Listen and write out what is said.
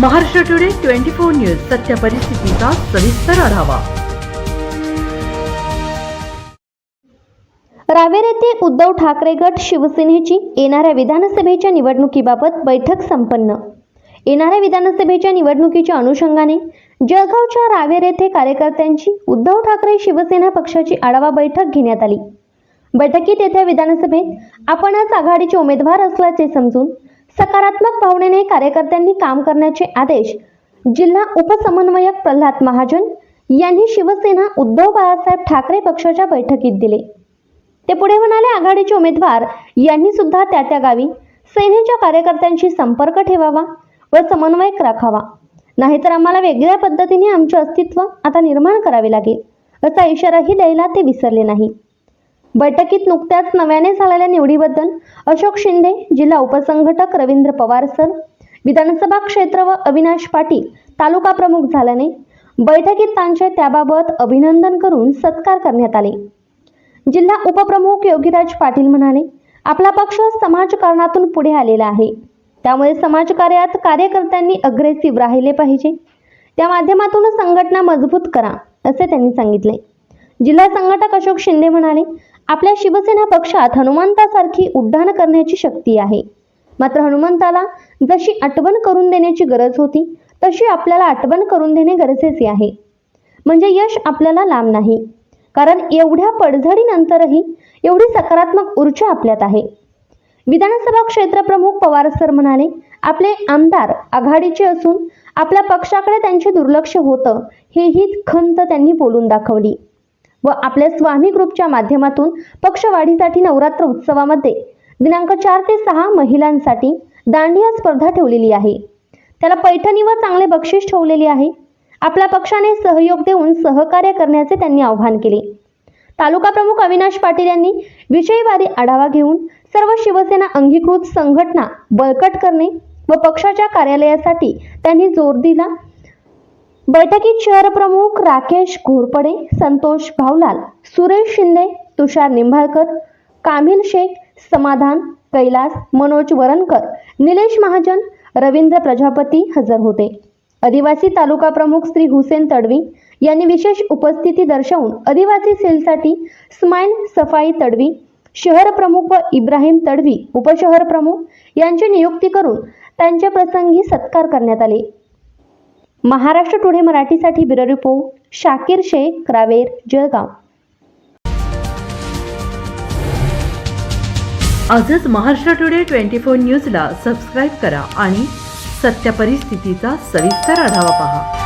Maharashtra today twenty four news सत्य परिस्थितीचा सविस्तर आढावा. रावेर येथे उद्धव ठाकरे गट शिवसेनेची येणाऱ्या विधानसभेच्या निवडणुकीबाबत बैठक संपन्न. येणाऱ्या विधानसभेच्या निवडणुकीच्या अनुषंगाने जळगावच्या रावेर येथे कार्यकर्त्यांची उद्धव ठाकरे शिवसेना पक्षाची आढावा बैठक घेण्यात आली. बैठकीत येत्या विधानसभेत आपणच आघाडीचे उमेदवार असल्याचे समजून सकारात्मक भावनेने कार्यकर्त्यांनी काम करण्याचे आदेश जिल्हा उपसमन्वयक प्रल्हाद महाजन यांनी शिवसेना उद्धव बाळासाहेब ठाकरे पक्षाच्या बैठकीत दिले. ते पुढे म्हणाले आघाडीचे उमेदवार यांनी सुद्धा त्या त्या गावी सेनेच्या कार्यकर्त्यांशी संपर्क ठेवावा व समन्वयक राखावा. नाहीतर आम्हाला वेगळ्या पद्धतीने आमचे अस्तित्व आता निर्माण करावे लागेल. असा इशाराही द्यायला ते विसरले नाही. बैठकीत नुकत्याच नव्याने झालेल्या निवडीबद्दल अशोक शिंदे जिल्हा उपसंघटक रवींद्र पवार सर विधानसभा क्षेत्र व अविनाश पाटील तालुका प्रमुख झाल्याने बैठकीत त्यांचे त्याबाबत अभिनंदन करून सत्कार करण्यात आले. जिल्हा उपप्रमुख योगीराज पाटील म्हणाले आपला पक्ष समाजकारणातून पुढे आलेला आहे. त्यामुळे समाजकार्यात कार्यकर्त्यांनी अग्रेसिव्ह राहिले पाहिजे. त्या माध्यमातून संघटना मजबूत करा असे त्यांनी सांगितले. जिल्हा संघटक अशोक शिंदे म्हणाले आपल्या शिवसेना पक्षात हनुमंतासारखी उड्डाण करण्याची शक्ती आहे. मात्र हनुमंताला जशी आठवण करून देण्याची गरज होती तशी आपल्याला आठवण करून देणे गरजेचे आहे. म्हणजे यश आपल्याला लांब नाही. कारण एवढ्या पडझडीनंतरही एवढी सकारात्मक ऊर्जा आपल्यात आहे. विधानसभा क्षेत्रप्रमुख पवार सर म्हणाले आपले आमदार आघाडीचे असून आपल्या पक्षाकडे त्यांचे दुर्लक्ष होतं हेही खंत त्यांनी बोलून दाखवली. व आपल्या स्वामी ग्रुपच्या माध्यमातून पक्षवाढीसाठी नवरात्र उत्सवामध्ये दिनांक चार ते सहा महिलांसाठी दांडिया स्पर्धा ठेवलेली आहे. त्याला पैठणी व चांगले बक्षीस ठेवलेले आहे. आपल्या पक्षाने सहयोग देऊन सहकार्य करण्याचे त्यांनी आवाहन केले. तालुका प्रमुख अविनाश पाटील यांनी विषयवारी आढावा घेऊन सर्व शिवसेना अंगीकृत संघटना बळकट करणे व पक्षाच्या कार्यालयासाठी त्यांनी जोर दिला बैठकीत शहर प्रमुख राकेश घोरपडे संतोष भावलाल सुरेश शिंदे तुषार निंबाळकर कामिल शेख समाधान कैलास मनोज वरणकर निलेश महाजन रवींद्र प्रजापती हजर होते. आदिवासी तालुका प्रमुख श्री हुसेन तडवी यांनी विशेष उपस्थिती दर्शवून आदिवासी सेलसाठी स्माईल सफाई तडवी शहर प्रमुख व इब्राहिम तडवी उपशहर प्रमुख यांची नियुक्ती करून त्यांच्या प्रसंगी सत्कार करण्यात आले. महाराष्ट्र टुडे मराठीसाठी ब्युरो रिपोर्ट शाकीर शेख रावेर जळगाव. आजच महाराष्ट्र टुडे ट्वेंटी फोर न्यूजला सबस्क्राईब करा आणि सत्य परिस्थितीचा सविस्तर आढावा पहा.